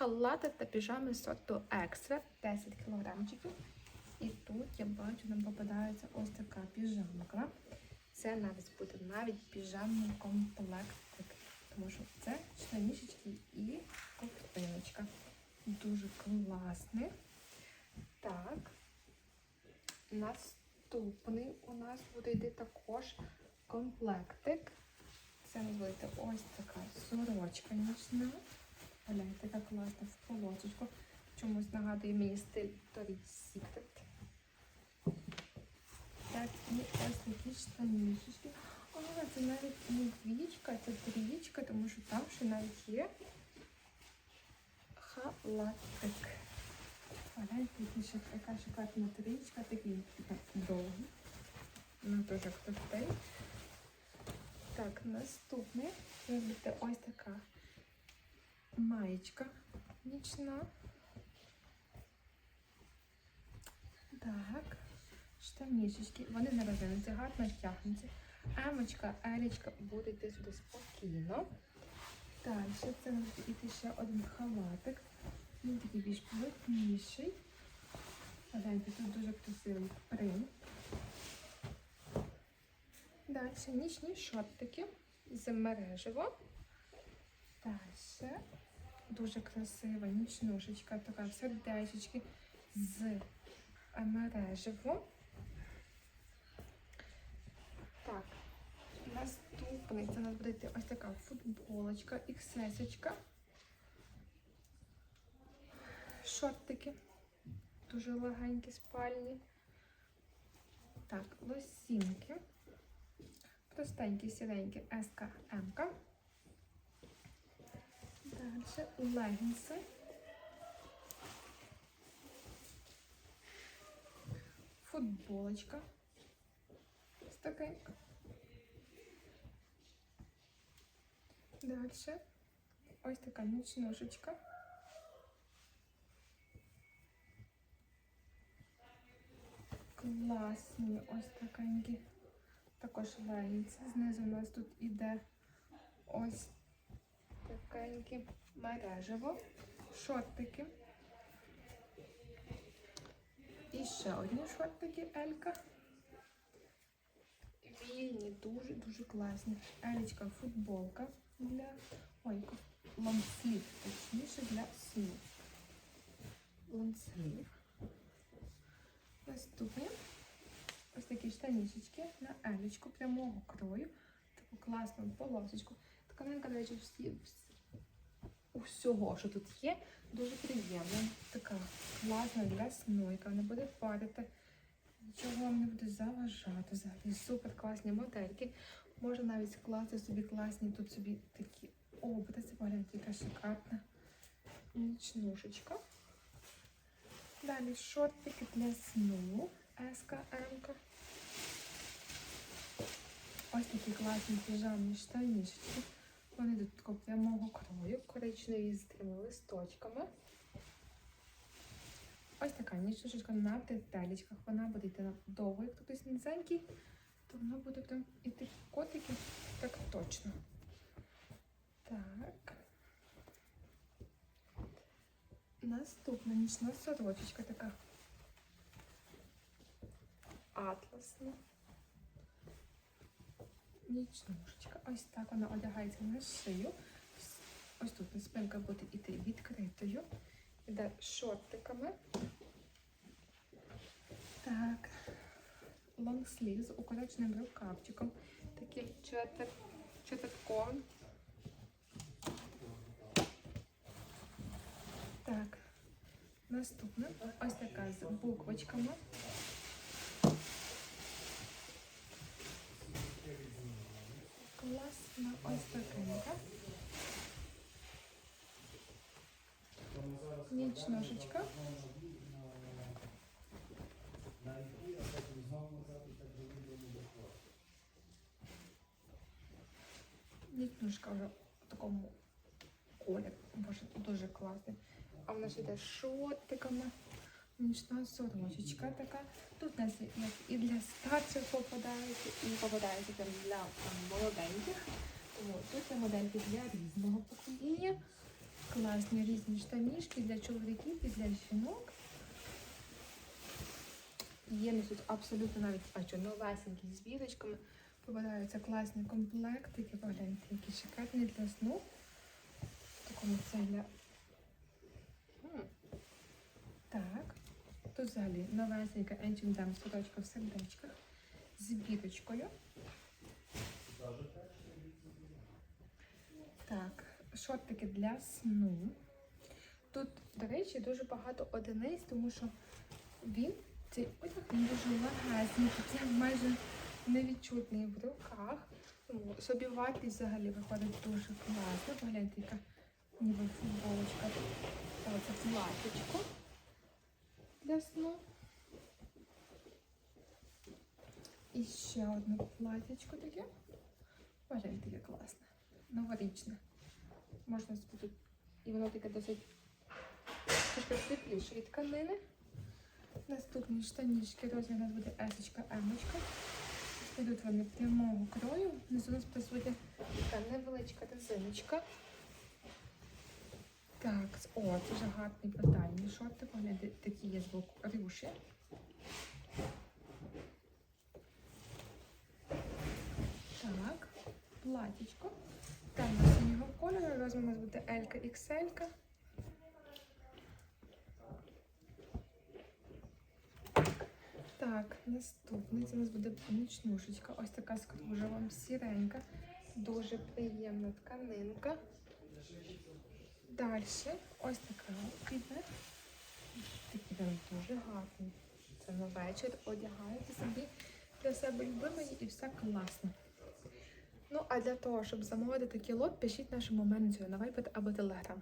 халати та піжами сорту екстра 10 кілограмчиків. І тут я бачу, нам попадається ось така піжамка. Це навіть буде навіть піжамний комплектик. Тому що це штанішечки і ковтиночка. Дуже класний. Так. Наступний у нас буде йти також комплектик. Це буде ось така сорочка нічна. Гляньте, яка класна в. Чомусь нагадує мені стиль Торі Secret. Так, і ось такі штанішечки. А, це навіть не двічка, це трієчка, тому що там ще навіть є халатик. Гляньте, які ще яка шикарна трієчка, такий довгий. Ну, дуже крутий. Так, наступне це ось така маєчка нічна. Так, штанішечки. Вони не розинуться, гарно тягнуться. Емочка, елічка буде йти сюди спокійно. Далі це може йти ще один халатик. Він такий більш плотніший. Гляньте, тут дуже красивий принт. Далі нічні шортики з мережево. Далі дуже красива нічнушечка, така в сердечечки з мережево. Так, наступний це у нас буде ось така футболочка, XS. Шортики. Дуже легенькі спальні. Так, лосінки. Простенькі, сіренькі СК М. Далі легінси. Футболочка. Ось такенька. Далі ось така нічнушечка. Класні ось такенькі. Також легінці. Знизу у нас тут іде ось такенькі мережево, шортики. І ще одні шортики Елька. Вільні, дуже-дуже класні. Елічка футболка для ой, лонслів, точніше для снів. Лонслів. Наступні ось такі штанішечки на елічку прямого крою. Таку класну полосочку. Така маленька, до речі, всі, У всього, що тут є, дуже приємна. Така класна для сну, яка не буде парити. Нічого вам не буде заважати. Взагалі супер класні модельки. Можна навіть скласти собі класні тут собі такі образи. Погляньте, яка шикарна нічнушечка. Далі шортики для сну. СКМ. Ось такі класні піжамні штанішечки. Вони тут такого прямого крою, коричневі з такими листочками. Ось така нічнушечка на деталічках. Вона буде йти довго, як хтось низенький, то вона буде прям іти котики так точно. Так. Наступна нічна сорочечка така атласна. Нічнушечка. Ось так вона одягається на шию. Ось тут спинка буде йти відкритою. Іде шортиками. Так. Лонгслів з укороченим рукавчиком. Таким четвер... четвертковим. Так. Наступна ось така з буквочками. Класна ось такенька. Нічношечка. Нічнушка вже в такому кольорі. Боже, дуже класний. А вона ще йде з шортиками. Нічна сорочечка така. Тут у нас і для старших попадається, і попадається там для там, молоденьких. Тому тут є модельки для різного покоління. Класні різні штанішки для чоловіків і для жінок. Є тут абсолютно навіть бачу новесенькі з бірочками. Попадаються класні комплектики. Погляньте, які шикарні для сну. В такому це для. Так. Тут взагалі новесенька H&M сорочка в сердечках з бірочкою. Так, шортики для сну. Тут, до речі, дуже багато одиниць, тому що він, цей одяг, він дуже легесенький, це майже невідчутний в руках. Тому собівартість взагалі виходить дуже класно. Погляньте, яка ніби футболочка. Оце платічко для сну. І ще одне платічко таке. Погляньте, яке класне. Новорічне. Можна тут. І воно таке досить трішки світлішої тканини. Наступні штанішки, розмір у нас буде есочка, емочка. Йдуть вони прямого крою. Внизу у нас присутня така невеличка резиночка. Так, о, вже гарний батальні шорти. Погляньте, такі є з боку рюші. Так, платічко. Темно синього кольору, розмір у нас буде L, XL. Так, наступний це у нас буде нічнушечка. Ось така з кружевом, сіренька. Дуже приємна тканинка. Далі ось така піде. Такий там дуже гарний. Це на вечір. Одягаєте собі для себе любимої і все класно. Ну, а для того, щоб замовити такий лот, пишіть нашому менеджеру на Viber або Telegram.